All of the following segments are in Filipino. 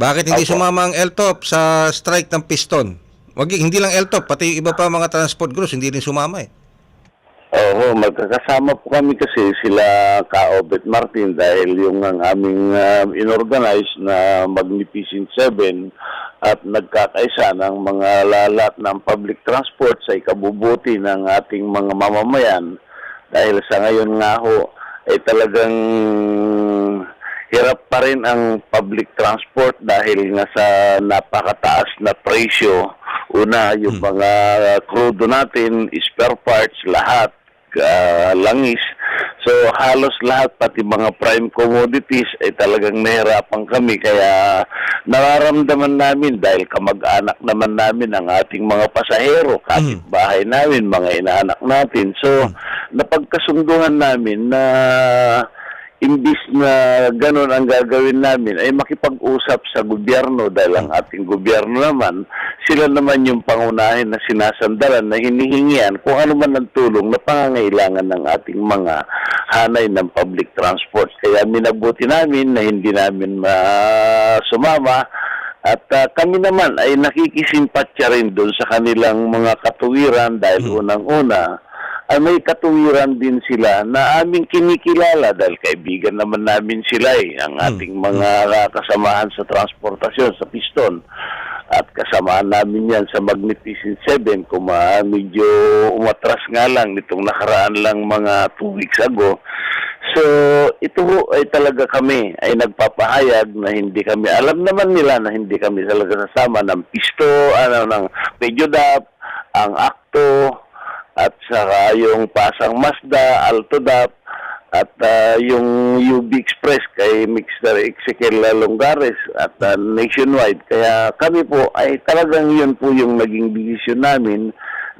Bakit hindi Opo. sumama ang LTOP sa strike ng piston? Wag hindi lang LTOP, pati iba pa mga transport groups hindi rin sumama eh. Oo, magkakasama po kami kasi sila Kaobet Martin dahil yung ang aming uh, inorganize na Magnificent Seven at nagkakaisa ng mga lalat ng public transport sa ikabubuti ng ating mga mamamayan dahil sa ngayon nga ho ay talagang hirap pa rin ang public transport dahil nga sa napakataas na presyo. Una, yung mga krudo natin, spare parts, lahat, ah, langis. So halos lahat, pati mga prime commodities, ay talagang nahirapan kami. Kaya nararamdaman namin dahil kamag-anak naman namin ang ating mga pasahero, kapit bahay namin, mga inaanak natin. So napagkasunduhan namin na imbis na ganun ang gagawin namin ay makipag-usap sa gobyerno dahil ang ating gobyerno naman, sila naman yung pangunahin na sinasandalan na hinihingian kung ano man ang tulong na pangangailangan ng ating mga hanay ng public transport. Kaya minabuti namin na hindi namin masumama at ah, kami naman ay nakikisimpatya rin doon sa kanilang mga katuwiran dahil unang-una, ay may katuwiran din sila na aming kinikilala dahil kaibigan naman namin sila eh, ang ating mga kasamahan sa transportasyon, sa piston. At kasamaan namin yan sa Magnificent Seven kung ma- medyo umatras nga lang nitong nakaraan lang mga two weeks ago. So, ito ho ay talaga kami ay nagpapahayag na hindi kami, alam naman nila na hindi kami talaga sasama ng pisto, ano, ng Pejodap, ang Akto, at saka yung Pasang Mazda, Altodap, at ah, yung UB Express kay Mr. Ezekiel Longares at ah, nationwide. Kaya kami po ay talagang yun po yung naging desisyon namin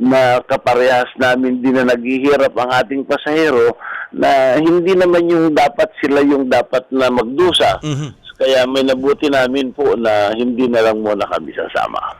na kaparehas namin din na naghihirap ang ating pasahero na hindi naman yung dapat sila yung dapat na magdusa. Mhm. Kaya may nabuti namin po na hindi na lang muna kami sasama.